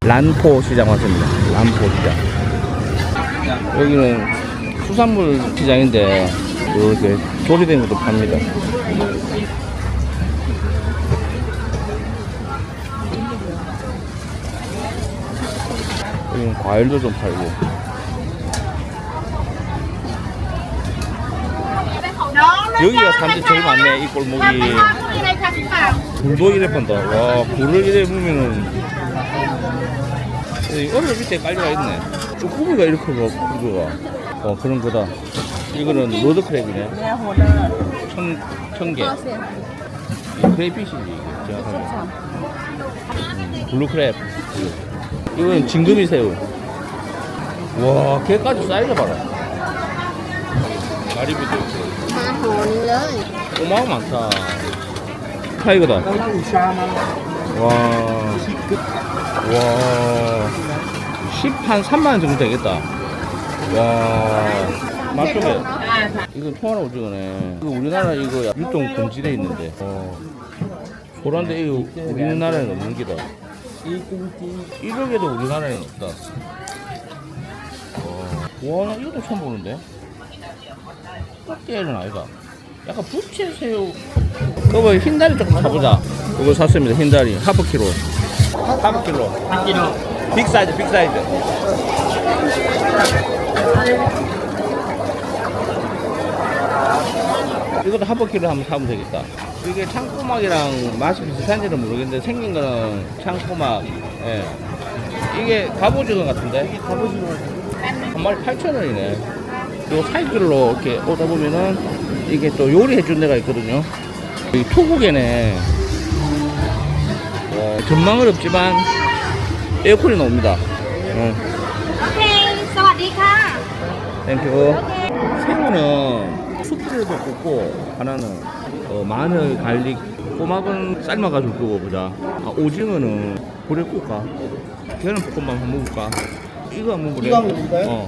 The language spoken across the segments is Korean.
란포 시장 왔습니다. 란포 시장. 여기는 수산물 시장인데 이렇게 조리된 것도 팝니다. 여기는 과일도 좀 팔고. 여기가 사람들이 제일 많네, 이 골목이. 불도 이래 판다. 와, 불을 이래 보면은. 어려 밑에 깔려가 있네. 쭈꾸미가 이렇게 봐, 불도가. 어, 그런 거다. 이거는 로드크랩이네. 천 청개. 크레이핏이지, 이게. 정확하게. 블루크랩. 이건 진금이 새우. 와, 개까지 사이즈 봐라. 마리비도 있고. 어마어마하다. 타이거다. 와. 와. 10한 3만원 정도 되겠다. 와. 맛있게. 이건 통화나 오징어네. 이거 우리나라 이거 유통 금지돼 있는데. 어. 소란데 이거 우리나라에는 없는 기다. 1억에도 우리나라에는 없다. 와, 나 이것도 처음 보는데? 꽃게는 아니다. 약간 부채 새우. 그거 흰다리 조금 사보자. 이거 샀습니다. 흰다리. 하프 키로. 하프 키로. 한 키로. 빅 사이즈, 빅 사이즈. 이것도 하프 키로 한번 사면 되겠다. 이게 창고막이랑 맛이 비슷한지는 모르겠는데 생긴 거는 창고막. 예. 이게 갑오징어 같은데? 한 마리 8,000원이네. 요 사이클로 이렇게 오다 보면은 이게 또 요리해 준 데가 있거든요. 이 토국에네 와, 전망은 없지만 에어컨이 나옵니다 응. 오케이 땡큐 새우는 수프를 볶고 하나는 어, 마늘 갈릭 꼬막은 삶아가지고 끄고 보자 아, 오징어는 불에 굽까 계란 볶음밥 한번 먹을까 이거 한번 그래 이거 한번 먹을까요? 어.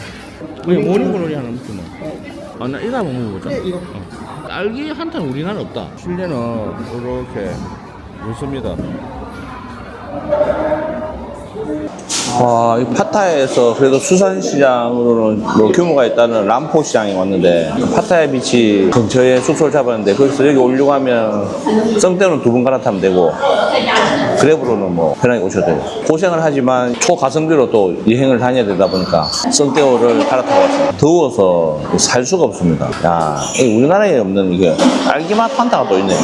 모닝글로리 하나 먹지 뭐 아나 이거 한번 먹어보자 네, 이거. 어. 딸기 한탄 우리나라 없다. 실내는 이렇게 있습니다. 와, 이 파타야에서 그래도 수산시장으로는 뭐 규모가 있다는 람포 시장에 왔는데 파타야 비치 근처에 숙소를 잡았는데 거기서 여기 오려고 하면 썸대는 두 분 갈아타면 되고 그랩으로는 뭐 편하게 오셔도 돼요. 고생을 하지만 초가성비로 또 여행을 다녀야 되다 보니까 썸대오를 갈아타고 왔습니다. 더워서 살 수가 없습니다. 야, 이 우리나라에 없는 이게 딸기맛 판타가 또 있네.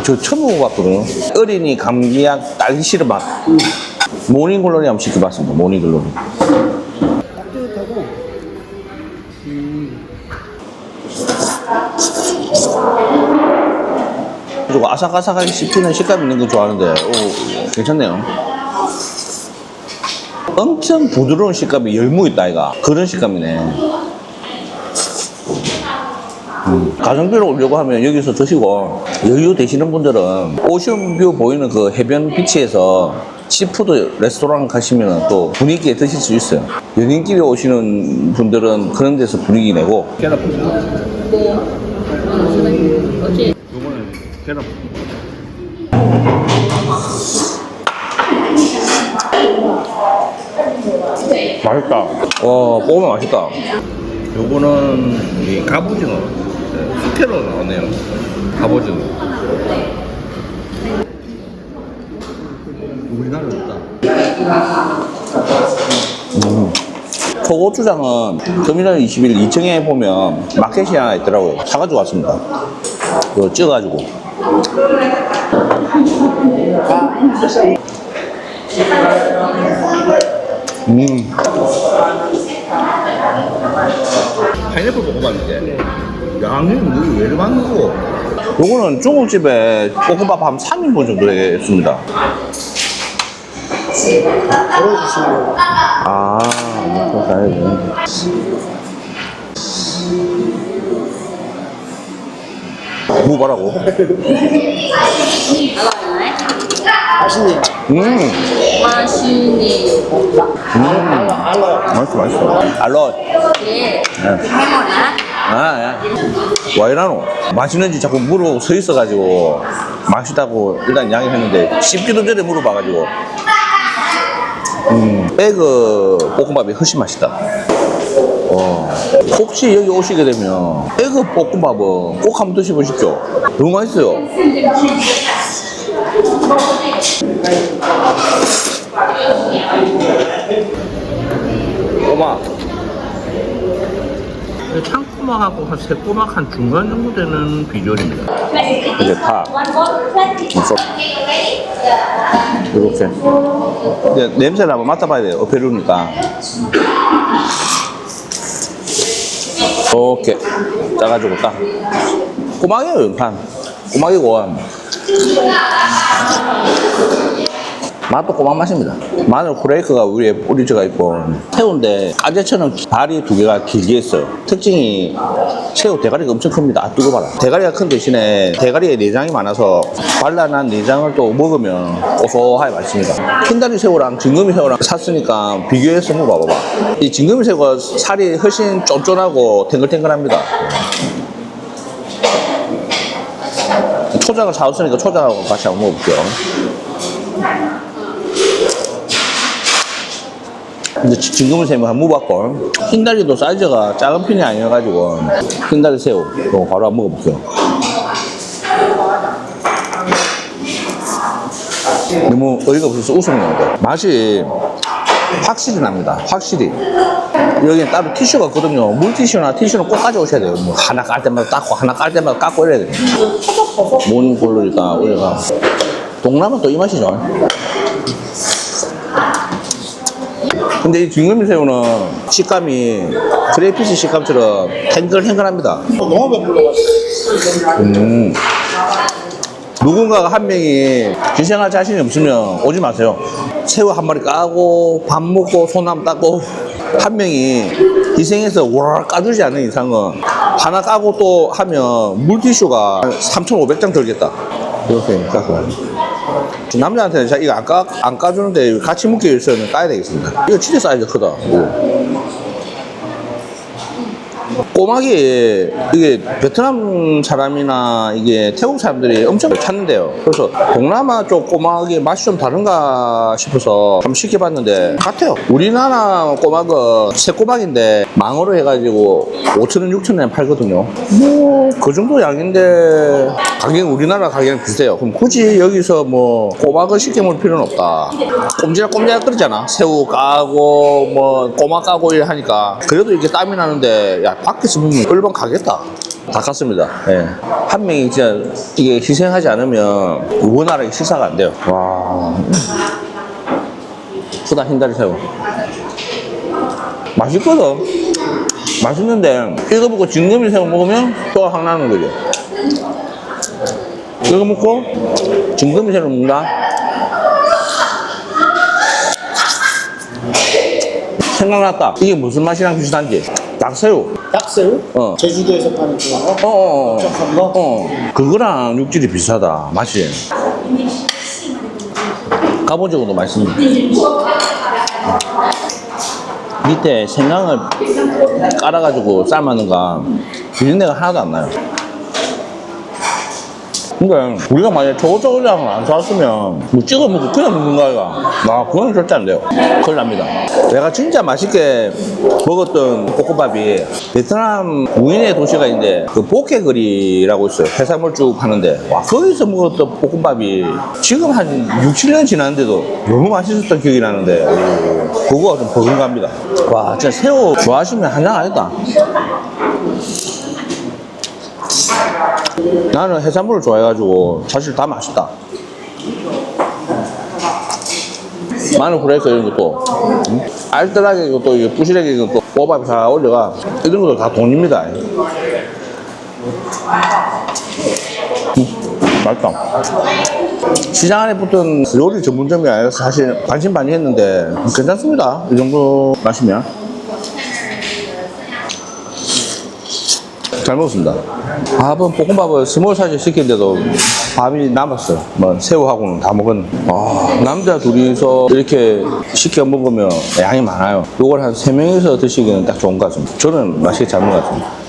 저 처음 먹어봤거든요. 어린이 감기약 딸기 시럽 맛. 모닝글로리 한번 시켜봤습니다. 모닝글로리. 따뜻하고 그리고 아삭아삭하게 씹히는 식감 있는 거 좋아하는데, 오, 괜찮네요. 엄청 부드러운 식감이 열무 있다, 이가. 그런 식감이네. 음, 가성비로 오려고 하면 여기서 드시고, 여유 되시는 분들은 오션뷰 보이는 그 해변 비치에서 시푸드 레스토랑 가시면 또 분위기 있게 드실 수 있어요. 연인끼리 오시는 분들은 그런 데서 분위기 내고. 요거는 계란 맛있다. 와, 뽑으면 맛있다. 요거는 이 갑오징어. 네, 숙회로 나왔네요. 갑오징어. 우리나라 없다. 음. 초고추장은 터미널 21 2층에 보면 마켓이 하나 있더라고요. 사가지고 왔습니다. 이거 쪄가지고. 음. 파인애플 먹어봤는데 양이 뭐 왜 이렇게 많은 거? 요거는 중국집에 볶음밥 한 3인분 정도 되겠습니다. 덜어주시면 아, 그거 가야 되는데. 뭐 뭐라고? อร่อยไหม 맛있네요. 음, มาชินี 음. 맛있어, 맛있어. 알로. โอเคกินให้หมดนะ 네. 아, 야. 와 이라노 맛있는지 자꾸 물어보고 서 있어가지고 맛있다고 일단 이야기했는데 씹기도 전에 물어봐가지고. 음 에그 볶음밥이 훨씬 맛있다. 어, 혹시 여기 오시게 되면 에그 볶음밥은 꼭 한번 드셔보십시오. 너무 맛있어요. 꼬막 창꼬막하고 한 새꼬막 한 중간 정도 되는 비주얼입니다. 이제 파. 이렇게. 이제 냄새를 한번 맡아봐야 돼요. 어페루니까. 이렇게 짜가지고 딱. 꼬막이에요, 판. 꼬막이고. 맛도 꼬막 맛입니다. 마늘 후레이크가 위에 뿌리져가 있고 새우인데 까제처럼 발이 두 개가 길게 있어요. 특징이 새우 대가리가 엄청 큽니다. 아, 뜨거워라. 대가리가 큰 대신에 대가리에 내장이 많아서 발라난 내장을 또 먹으면 고소하게 맛있습니다. 흰다리 새우랑 진금이 새우랑 샀으니까 비교해서 먹어봐봐. 이 진금이 새우가 살이 훨씬 쫀쫀하고 탱글탱글합니다. 초장을 사왔으니까 초장하고 같이 한번 먹어볼게요. 근데 새우 한번 먹어봤고 흰다리도 사이즈가 작은 편이 아니어가지고. 흰다리 새우. 이거 바로 한번 먹어볼게요. 너무 어이가 없어서 웃음이 나는데 맛이 확실히 납니다. 확실히. 여기는 따로 티슈가 없거든요. 물티슈나 티슈는 꼭 가져오셔야 돼요. 뭐 하나 깔 때마다 닦고 하나 깔 때마다 깎고 이래야 돼요. 모닝 볼로니까 우리가. 동남아 또 이 맛이죠 근데 이 진금이 새우는 식감이 크레이피시 식감처럼 탱글탱글합니다. 너무 배불러가지고. 음. 누군가가 한 명이 기생할 자신이 없으면 오지 마세요. 새우 한 마리 까고 밥 먹고 손함 닦고 한 명이 희생해서 와라 까주지 않는 이상은 하나 까고 또 하면 물티슈가 3,500장 들겠다. 이렇게 깎고. 남자한테는 자 이거 안, 까, 안 까주는데 같이 묶기 위해서는 까야 되겠습니다. 이거 진짜 사이즈 크다. 이거. 꼬막이 이게 베트남 사람이나 이게 태국 사람들이 엄청 찾는데요. 그래서 동남아 쪽 꼬막이 맛이 좀 다른가 싶어서 한번 시켜봤는데 같아요. 우리나라 꼬막은 새꼬막인데 망어로 해가지고 5천원, 6천원에 팔거든요. 뭐 그 정도 양인데 가격 우리나라 가격은 비슷해요. 그럼 굳이 여기서 뭐 꼬막을 시켜 먹을 필요는 없다. 꼼지락꼼지락 끓이잖아. 새우 까고 뭐 꼬막 까고 이래 하니까 그래도 이게 땀이 나는데 야 밖에서 먹으면 얼방 가겠다. 닦았습니다. 예. 한 명이 진짜 이게 희생하지 않으면 원활하게 식사가 안 돼요. 와. 크다 흰다리 새우. 맛있거든. 맛있는데 이거 먹고 진금이 새우 먹으면 소가 확 나는 거죠. 이거 먹고 진금이 새우 먹는다. 생각났다. 이게 무슨 맛이랑 비슷한지. 닭새우. 닭새우? 어. 제주도에서 파는 그거. 어, 어, 어. 촉촉한 거? 어. 그거랑 육질이 비슷하다. 맛이. 까보지고도 맛있습니다. 밑에 생강을 깔아가지고 삶았는가 비린내가 하나도 안 나요. 근데 우리가 만약에 저거저거장을 안 사왔으면 뭐 찍어 먹고 그냥 먹는 거 아이가? 아 그건 절대 안 돼요. 큰일 납니다. 내가 진짜 맛있게 먹었던 볶음밥이 베트남 무인의 도시가 있는데 그 보케거리라고 있어요. 해산물 쭉 파는데. 와 거기서 먹었던 볶음밥이 지금 한 6, 7년 지났는데도 너무 맛있었던 기억이 나는데. 오, 그거가 좀 버금갑니다. 와 진짜 새우 좋아하시면 한장 아니다 나는 해산물을 좋아해가지고 사실 다 맛있다. 마늘 후레이크 이런 것도 음? 알뜰하게 이것도 부실하게 이것도 꼬밥이 잘 올려가 이런 것도 다 돈입니다. 음, 맛있다. 시장 안에 붙은 요리 전문점이 아니라 사실 반신반의 했는데 괜찮습니다. 이 정도 마시면. 잘 먹었습니다. 밥은 볶음밥을 스몰 사이즈 시켰는데도 밥이 남았어요. 뭐 새우하고는 다 먹었는데. 아, 남자 둘이서 이렇게 시켜 먹으면 양이 많아요. 이걸 한 세 명이서 드시기는 딱 좋은 것 같습니다. 저는 맛있게 잘 먹은 것 같습니다.